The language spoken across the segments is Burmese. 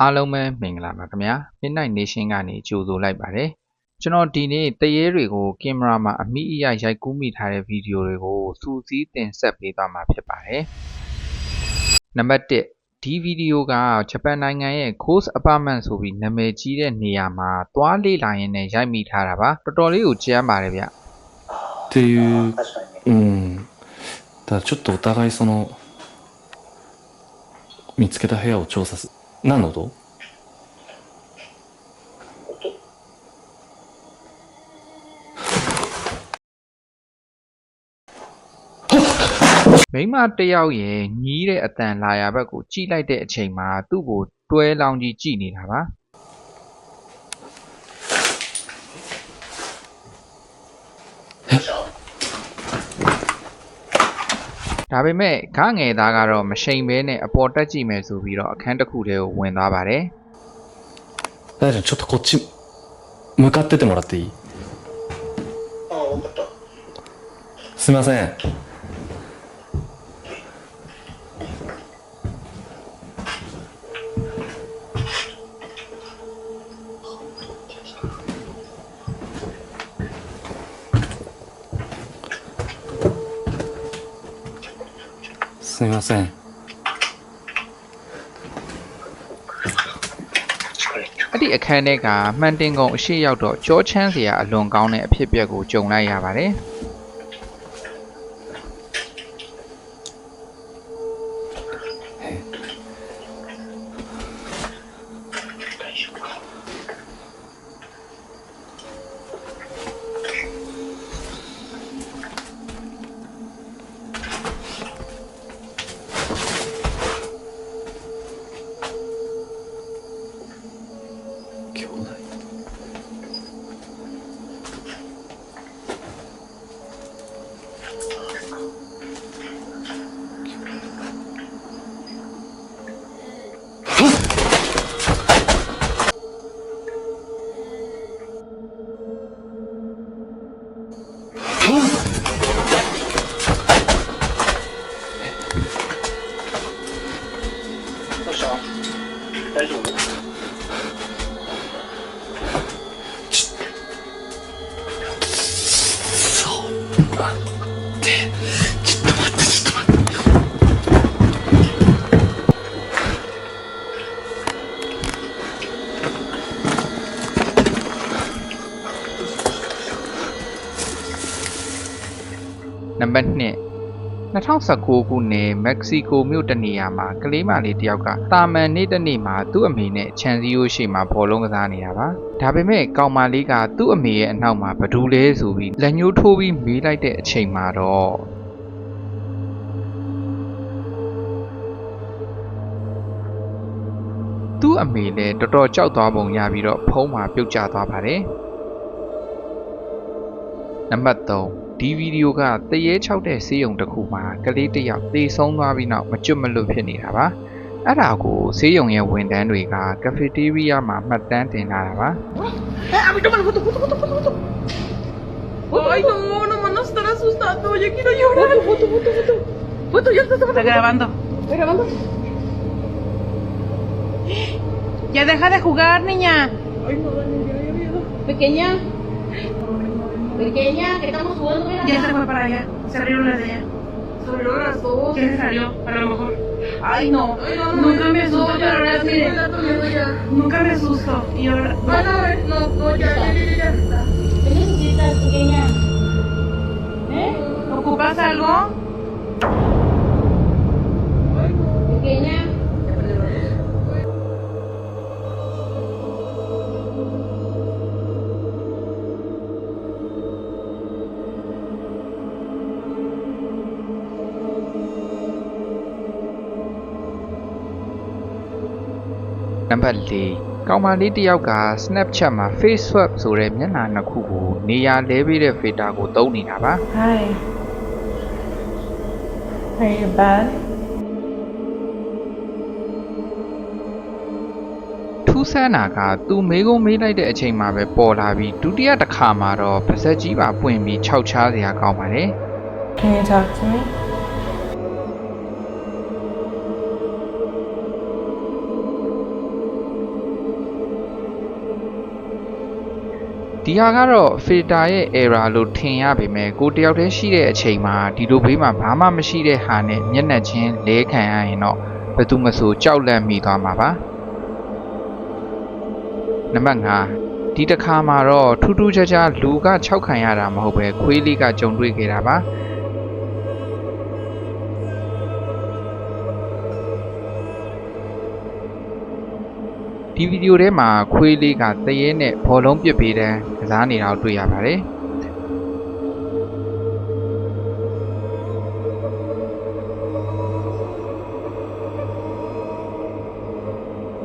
အားလုံးပဲမင်္ဂလာပါခင်ဗျာ Midnight Nation ကနေကြိုဆိုလိုက်ပါတယ်ကျွန်တော်ဒီနေ့တရေတွေကိုကင်မရာမှာအမိအယရိုက်ကူးမိထားတဲ့ဗီဒီယိုတွေကိုစူးစီးတင်ဆက်ပေးသွားမှာဖြစ်ပါတယ်နံပါတ်1ဒီဗီဒီယိုကဂျပန်နိုင်ငံရဲ့ Coast Apartment ဆိုပြီးနာမည်ကြီးတဲ့နေရာမှာသွားလေ့လာရင်းနဲ့ရိုက်မိထားတာပါတော်တော်လေးကိုကြမ်းပါတယ်ဗျ っていう、確かにね。うん。ただちょっとお互いその、見つけた部屋を調査す。 何の音မိန်းမတစ်ယောက်ရဲ့ညီးတဲ့အတန်လာရာဘက်ကိုကြည့်လိုက်တဲ့အချိန်မှာသူ့ကိုတွဲလောင်းကြီးကြည့်နေတာပါ どうした ဒါပေမဲ့ခငယ်သားကတော့မရှိန်မဲနဲ့အပေါ်တက်ကြည့်မယ်ဆိုပြီးတော့အခန်းတစ်ခုတည်းကိုဝင်သွားပါတယ် 大ちゃんちょっとこっち、向かっててもらっていいああ、分かった。すみません。 すみません。 အဲ့ဒီအခန်းထဲကမှန်တင်ကုံအရှိရောက်တော့ကြောချမ်းစရာအလွန်ကောင်းတဲ့အဖြစ်အပျက်ကိုကြုံလိုက်ရပါတယ် 大丈夫そう待って 2019ခုနှစ်မက္ကဆီကိုမြို့တနေရာမှာကလေးမလေးတစ်ယောက်ကတာမန်နေ့တစ်နေ့မှာသူ့အမေနဲ့ခြံစည်းရိုးရှိမှာဘောလုံးကစားနေတာပါဒါပေမဲ့ကောင်မလေးကသူ့အမေရဲ့အနောက်မှာဘဒူးလဲဆိုပြီးလက်ညှိုးထိုးပြီးမေးလိုက်တဲ့အချိန်မှာတော့သူ့အမေလည်းတော်တော်ကြောက်သွားပုံရပြီးတော့ဖုံးမှာပြုတ်ကျသွားပါတယ်နံပါတ်3 ဒီဗီဒီယိုကတရေချောက်တဲ့ဆေးရုံတစ်ခုမှာကလေးတစ်ယောက်သေဆုံးသွားပြီးနောက်မကျွတ်မလွတ်ဖြစ်နေတာပါအဲ့ဒါကိုဆေးရုံရဲ့ဝန်ထမ်းတွေကကဖေတေးရီးယားမှာမှတ်တမ်းတင်လာတာပါ Eh, a mí toma la foto, foto, foto, foto, foto. Ay, no, no me van a estar asustando. Yo quiero llorar. Foto, foto, foto. Foto, ya está, Está grabando. ¿Está grabando? Ya deja de jugar, niña. Ay, no, Dani, ya había miedo. Pequeña. Pequeña, que estamos jugando. Mira. Ya se fue para allá. Se abrieron las de allá. Se abrieron las dos. Ya se salió, a lo mejor. Ay, no. Ay, no, no, Nunca me asusto, pero ahora ya. Nunca me asusto. Y ahora. Ah, no, eh, no, no, ya, ya, ya, ya. ¿Qué necesitas, pequeña? ¿Eh? ¿Ocupas algo? Pequeña. နံပါတ်4ကောင်မလေးတစ်ယောက်က Snapchat မှာ face swap ဆိုတဲ့မျက်နှာနှစ်ခုကိုနေရာလဲပေးတဲ့ filter ကိုသုံးနေတာပါ Hi. Are you bad? ထူးဆန်းတာကသူမေးကုန်းမေးလိုက်တဲ့အချိန်မှာပဲပေါ်လာပြီးဒုတိယတစ်ခါမှာတော့ပါဇက်ကြီးပါပွင့်ပြီးခြောက်ချားစရာကောင်းပါတယ် Can you talk to me? ဒီဟာကတော့ filter ရဲ့ error လို့ထင်ရပေမဲ့ကိုတယောက်တည်းရှိတဲ့အချိန်မှာဒီလိုဘေးမှာဘာမှမရှိတဲ့ဟာနဲ့မျက်နှာချင်းလဲခံရရင်တော့ဘယ်သူမဆိုကြောက်လန့်မိသွားမှာပါနံပါတ်5ဒီတစ်ခါမှာတော့ထူးထူးခြားခြားလူက6ခံရတာမဟုတ်ပဲခွေးလေးကကြုံတွေ့ခဲ့တာပါ ဒီဗီဒီယိုထဲမှာခွေးလေးကတရေနဲ့ဘောလုံးပစ်ပေးတဲ့ကစားနေတာကိုတွေ့ရပါတယ်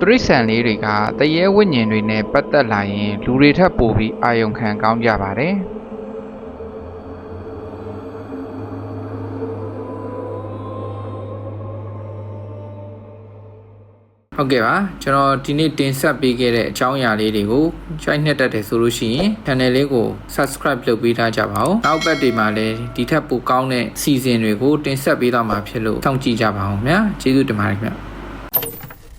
တရိษံလေးတွေကတရေဝိညာဉ်တွေနဲ့ပတ်သက်လာရင်လူတွေထပ်ပိုပြီးအာယုံခံကောင်းကြပါတယ် ဟုတ်ကဲ့ပါကျွန်တော်ဒီနေ့တင်ဆက်ပေးခဲ့တဲ့အကြောင်းအရာလေးတွေကိုကြိုက်နှစ်တက်တယ်ဆိုလို့ရှိရင် channel လေးကို subscribe လုပ်ပေးထားကြပါဦးနောက်ပတ်တွေမှာလည်းဒီထက်ပိုကောင်းတဲ့ season တွေကိုတင်ဆက်ပေးသွားမှာဖြစ်လို့စောင့်ကြည့်ကြပါဦးခင်ဗျာကျေးဇူးတင်ပါတယ်ခင်ဗျာ